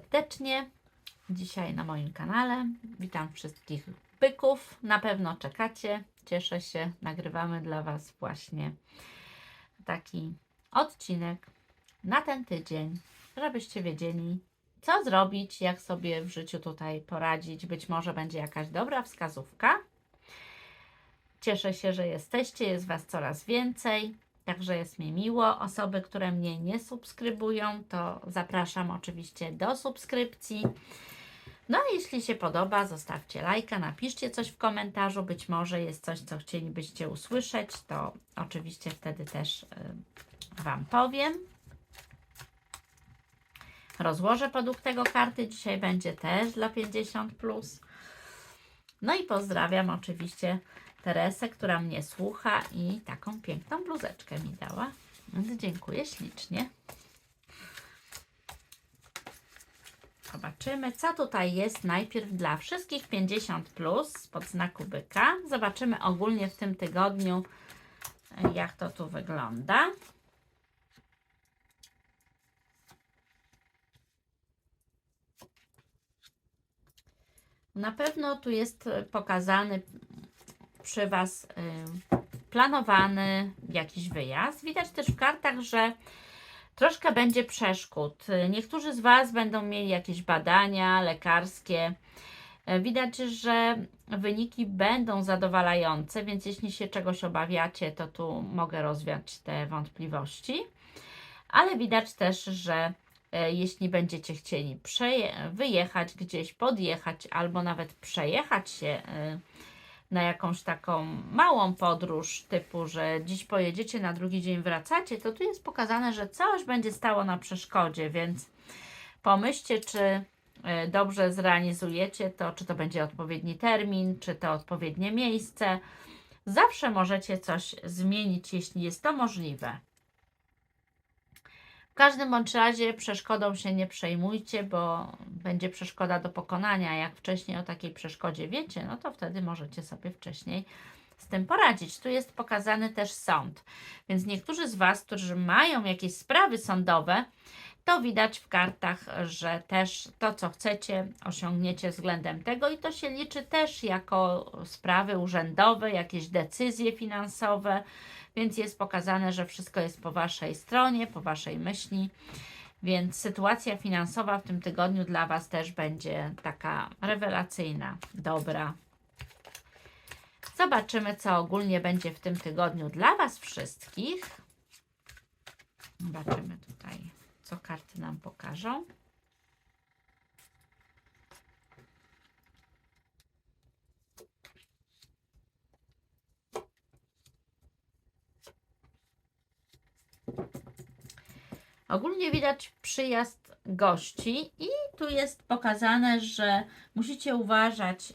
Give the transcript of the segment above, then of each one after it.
Serdecznie. Dzisiaj na moim kanale. Witam wszystkich byków. Na pewno czekacie. Cieszę się. Nagrywamy dla Was właśnie taki odcinek na ten tydzień, żebyście wiedzieli, co zrobić, jak sobie w życiu tutaj poradzić. Być może będzie jakaś dobra wskazówka. Cieszę się, że jesteście, jest Was coraz więcej. Także jest mi miło. Osoby, które mnie nie subskrybują, to zapraszam oczywiście do subskrypcji. No a jeśli się podoba, zostawcie lajka, napiszcie coś w komentarzu. Być może jest coś, co chcielibyście usłyszeć, to oczywiście wtedy też y, Wam powiem. Rozłożę podług tego karty. Dzisiaj będzie też dla 50. No i pozdrawiam oczywiście Teresę, która mnie słucha i taką piękną bluzeczkę mi dała. Więc dziękuję ślicznie. Zobaczymy, co tutaj jest najpierw dla wszystkich 50 plus spod znaku byka. Zobaczymy ogólnie w tym tygodniu, jak to tu wygląda. Na pewno tu jest pokazany przy Was y, planowany jakiś wyjazd. Widać też w kartach, że troszkę będzie przeszkód. Niektórzy z Was będą mieli jakieś badania lekarskie. Y, Widać, że wyniki będą zadowalające, więc jeśli się czegoś obawiacie, to tu mogę rozwiać te wątpliwości. Ale widać też, że y, jeśli będziecie chcieli wyjechać gdzieś, podjechać albo nawet przejechać się na jakąś taką małą podróż, typu, że dziś pojedziecie, na drugi dzień wracacie, to tu jest pokazane, że coś będzie stało na przeszkodzie, więc pomyślcie, czy y, dobrze zrealizujecie to, czy to będzie odpowiedni termin, czy to odpowiednie miejsce. Zawsze możecie coś zmienić, jeśli jest to możliwe. Każdym bądź razie przeszkodą się nie przejmujcie, bo będzie przeszkoda do pokonania. Jak wcześniej o takiej przeszkodzie wiecie, no to wtedy możecie sobie wcześniej z tym poradzić. Tu jest pokazany też sąd. Więc niektórzy z Was, którzy mają jakieś sprawy sądowe, to widać w kartach, że też to, co chcecie, osiągniecie względem tego i to się liczy też jako sprawy urzędowe, jakieś decyzje finansowe, więc jest pokazane, że wszystko jest po Waszej stronie, po Waszej myśli. Więc sytuacja finansowa w tym tygodniu dla Was też będzie taka rewelacyjna, dobra. Zobaczymy, co ogólnie będzie w tym tygodniu dla Was wszystkich. Zobaczymy tutaj, co karty nam pokażą. Ogólnie widać przyjazd gości i tu jest pokazane, że musicie uważać, y,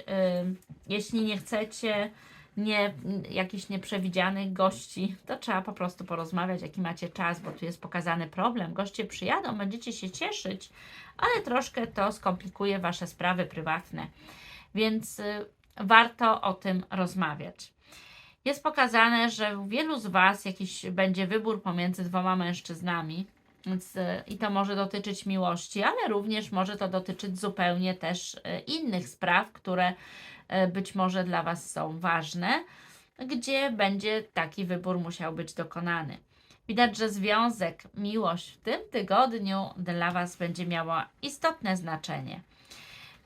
jeśli nie chcecie nie, jakichś nieprzewidzianych gości, to trzeba po prostu porozmawiać, jaki macie czas, bo tu jest pokazany problem. Goście przyjadą, będziecie się cieszyć, ale troszkę to skomplikuje Wasze sprawy prywatne, więc y, warto o tym rozmawiać. Jest pokazane, że u wielu z Was jakiś będzie wybór pomiędzy dwoma mężczyznami, więc, y, i to może dotyczyć miłości, ale również może to dotyczyć zupełnie też y, innych spraw, które być może dla Was są ważne, gdzie będzie taki wybór musiał być dokonany. Widać, że związek, miłość w tym tygodniu dla Was będzie miała istotne znaczenie.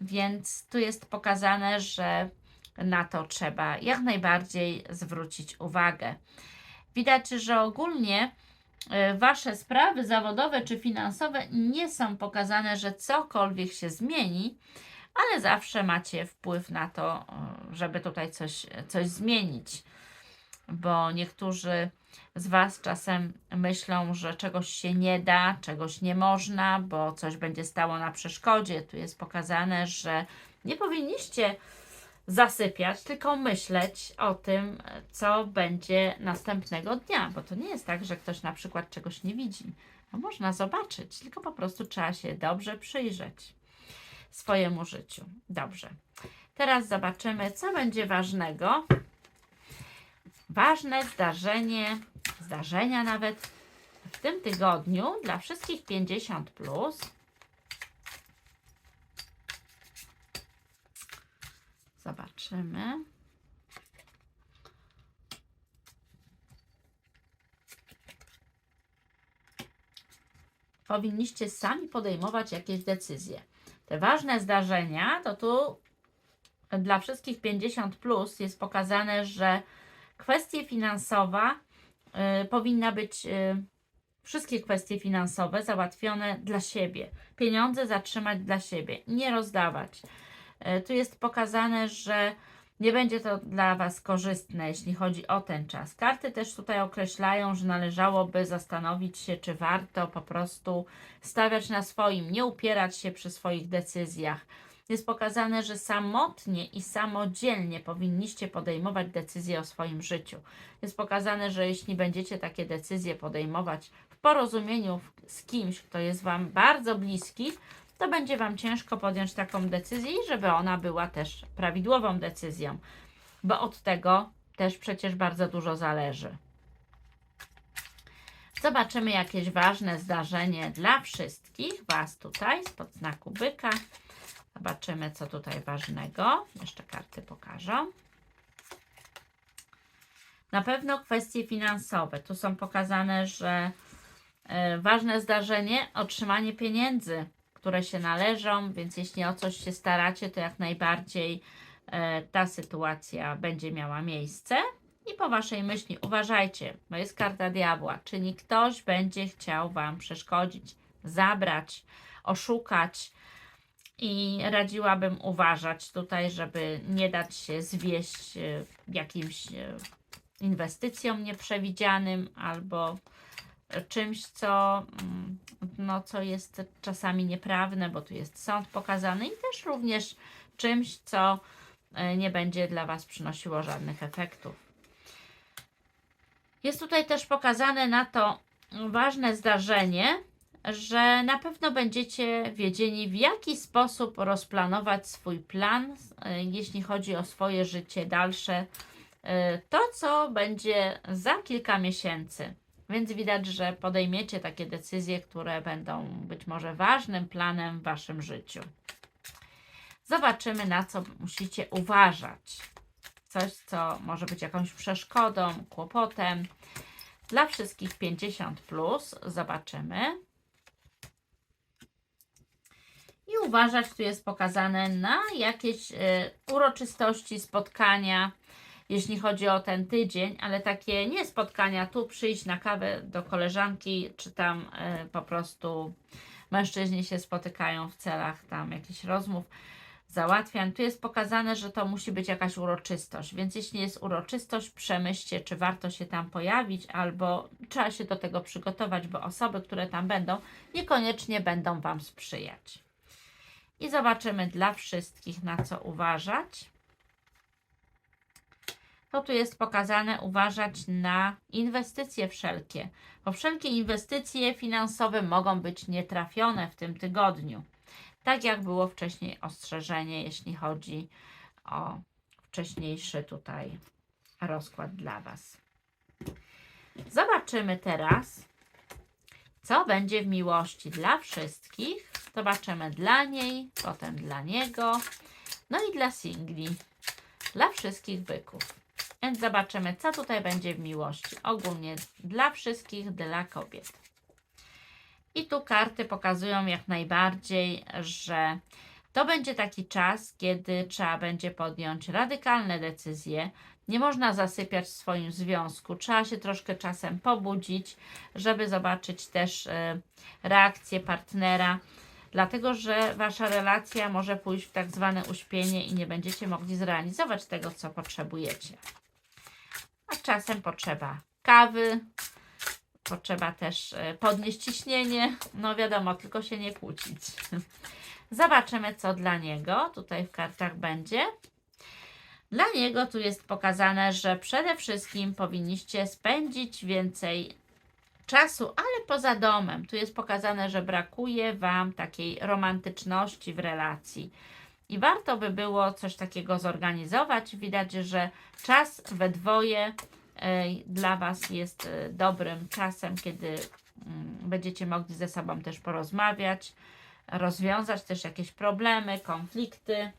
Więc tu jest pokazane, że na to trzeba jak najbardziej zwrócić uwagę. Widać, że ogólnie e, Wasze sprawy zawodowe czy finansowe nie są pokazane, że cokolwiek się zmieni, ale zawsze macie wpływ na to, e, żeby tutaj coś, coś zmienić. Bo niektórzy z Was czasem myślą, że czegoś się nie da, czegoś nie można, bo coś będzie stało na przeszkodzie. Tu jest pokazane, że nie powinniście zasypiać, tylko myśleć o tym, co będzie następnego dnia, bo to nie jest tak, że ktoś na przykład czegoś nie widzi. No można zobaczyć, tylko po prostu trzeba się dobrze przyjrzeć swojemu życiu. Dobrze. Teraz zobaczymy, co będzie ważnego. Ważne zdarzenie, zdarzenia nawet w tym tygodniu dla wszystkich 50 plus. Zobaczymy. Powinniście sami podejmować jakieś decyzje. Te ważne zdarzenia, to tu dla wszystkich 50 plus jest pokazane, że kwestie finansowe y, powinna być y, wszystkie kwestie finansowe załatwione dla siebie. Pieniądze zatrzymać dla siebie, nie rozdawać. Y, tu jest pokazane, że nie będzie to dla Was korzystne, jeśli chodzi o ten czas. Karty też tutaj określają, że należałoby zastanowić się, czy warto po prostu stawiać na swoim, nie upierać się przy swoich decyzjach. Jest pokazane, że samotnie i samodzielnie powinniście podejmować decyzje o swoim życiu. Jest pokazane, że jeśli będziecie takie decyzje podejmować w porozumieniu z kimś, kto jest Wam bardzo bliski, to będzie Wam ciężko podjąć taką decyzję i żeby ona była też prawidłową decyzją, bo od tego też przecież bardzo dużo zależy. Zobaczymy jakieś ważne zdarzenie dla wszystkich Was tutaj spod znaku byka. Zobaczymy, co tutaj ważnego. Jeszcze karty pokażą. Na pewno kwestie finansowe. Tu są pokazane, że e, ważne zdarzenie otrzymanie pieniędzy które się należą, więc jeśli o coś się staracie, to jak najbardziej e, ta sytuacja będzie miała miejsce. I po Waszej myśli uważajcie, bo jest karta diabła, czyli ktoś będzie chciał Wam przeszkodzić, zabrać, oszukać. I radziłabym uważać tutaj, żeby nie dać się zwieść e, jakimś e, inwestycjom nieprzewidzianym albo czymś, co, mm, no, co jest czasami nieprawne, bo tu jest sąd pokazany i też również czymś, co e, nie będzie dla Was przynosiło żadnych efektów. Jest tutaj też pokazane na to ważne zdarzenie, że na pewno będziecie wiedzieli, w jaki sposób rozplanować swój plan, e, jeśli chodzi o swoje życie dalsze. E, to, co będzie za kilka miesięcy. Więc widać, że podejmiecie takie decyzje, które będą być może ważnym planem w Waszym życiu. Zobaczymy, na co musicie uważać. Coś, co może być jakąś przeszkodą, kłopotem. Dla wszystkich 50 plus zobaczymy. I uważać, tu jest pokazane na jakieś y, uroczystości, spotkania, jeśli chodzi o ten tydzień, ale takie nie spotkania, tu przyjść na kawę do koleżanki, czy tam y, po prostu mężczyźni się spotykają w celach tam jakichś rozmów, załatwiań. Tu jest pokazane, że to musi być jakaś uroczystość, więc jeśli jest uroczystość, przemyślcie, czy warto się tam pojawić, albo trzeba się do tego przygotować, bo osoby, które tam będą, niekoniecznie będą Wam sprzyjać. I zobaczymy dla wszystkich, na co uważać to tu jest pokazane uważać na inwestycje wszelkie, bo wszelkie inwestycje finansowe mogą być nietrafione w tym tygodniu. Tak jak było wcześniej ostrzeżenie, jeśli chodzi o wcześniejszy tutaj rozkład dla Was. Zobaczymy teraz, co będzie w miłości dla wszystkich. Zobaczymy dla niej, potem dla niego, no i dla singli, dla wszystkich byków. Więc zobaczymy, co tutaj będzie w miłości. Ogólnie dla wszystkich, dla kobiet. I tu karty pokazują jak najbardziej, że to będzie taki czas, kiedy trzeba będzie podjąć radykalne decyzje. Nie można zasypiać w swoim związku. Trzeba się troszkę czasem pobudzić, żeby zobaczyć też y, reakcję partnera dlatego że wasza relacja może pójść w tak zwane uśpienie i nie będziecie mogli zrealizować tego, co potrzebujecie a czasem potrzeba kawy, potrzeba też e, podnieść ciśnienie, no wiadomo, tylko się nie kłócić. Zobaczymy, co dla niego tutaj w kartach będzie. Dla niego tu jest pokazane, że przede wszystkim powinniście spędzić więcej czasu, ale poza domem. Tu jest pokazane, że brakuje Wam takiej romantyczności w relacji i warto by było coś takiego zorganizować. Widać, że czas we dwoje e, dla Was jest e, dobrym czasem, kiedy mm, będziecie mogli ze sobą też porozmawiać, rozwiązać też jakieś problemy, konflikty.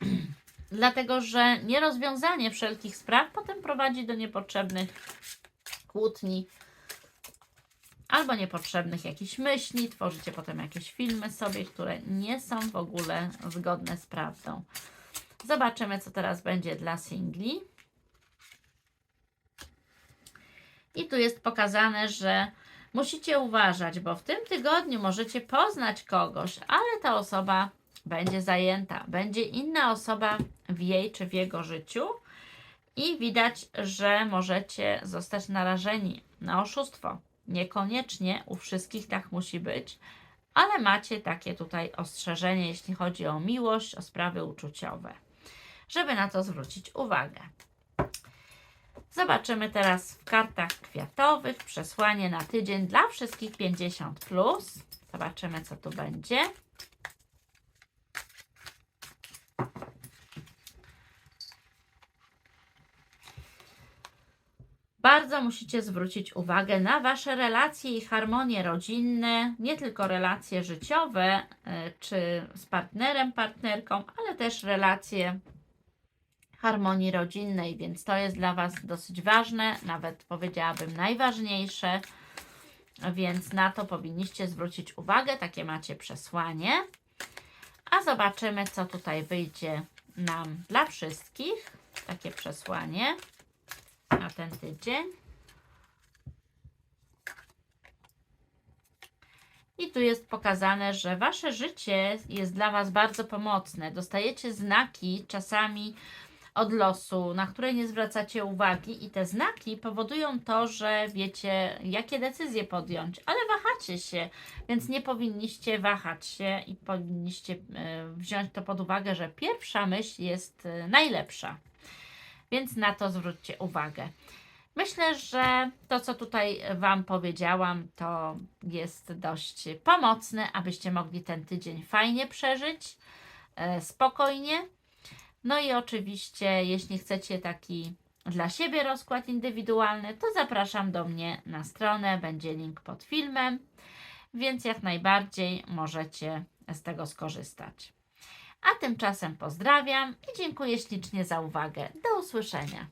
Dlatego, że nierozwiązanie wszelkich spraw potem prowadzi do niepotrzebnych kłótni, albo niepotrzebnych jakichś myśli. Tworzycie potem jakieś filmy sobie, które nie są w ogóle zgodne z prawdą. Zobaczymy, co teraz będzie dla singli. I tu jest pokazane, że musicie uważać, bo w tym tygodniu możecie poznać kogoś, ale ta osoba będzie zajęta. Będzie inna osoba w jej czy w jego życiu i widać, że możecie zostać narażeni na oszustwo. Niekoniecznie u wszystkich tak musi być, ale macie takie tutaj ostrzeżenie, jeśli chodzi o miłość, o sprawy uczuciowe, żeby na to zwrócić uwagę. Zobaczymy teraz w kartach kwiatowych przesłanie na tydzień dla wszystkich 50. Plus. Zobaczymy, co tu będzie. Bardzo musicie zwrócić uwagę na Wasze relacje i harmonie rodzinne, nie tylko relacje życiowe, y, czy z partnerem, partnerką, ale też relacje harmonii rodzinnej, więc to jest dla Was dosyć ważne, nawet powiedziałabym najważniejsze, więc na to powinniście zwrócić uwagę, takie macie przesłanie. A zobaczymy, co tutaj wyjdzie nam dla wszystkich, takie przesłanie na ten tydzień. I tu jest pokazane, że Wasze życie jest dla Was bardzo pomocne. Dostajecie znaki czasami od losu, na które nie zwracacie uwagi, i te znaki powodują to, że wiecie, jakie decyzje podjąć, ale wahacie się, więc nie powinniście wahać się i powinniście e, wziąć to pod uwagę, że pierwsza myśl jest e, najlepsza. Więc na to zwróćcie uwagę. Myślę, że to, co tutaj Wam powiedziałam, to jest dość pomocne, abyście mogli ten tydzień fajnie przeżyć, e, spokojnie. No i oczywiście, jeśli chcecie taki dla siebie rozkład indywidualny, to zapraszam do mnie na stronę, będzie link pod filmem, więc jak najbardziej możecie z tego skorzystać. A tymczasem pozdrawiam i dziękuję ślicznie za uwagę. Do usłyszenia.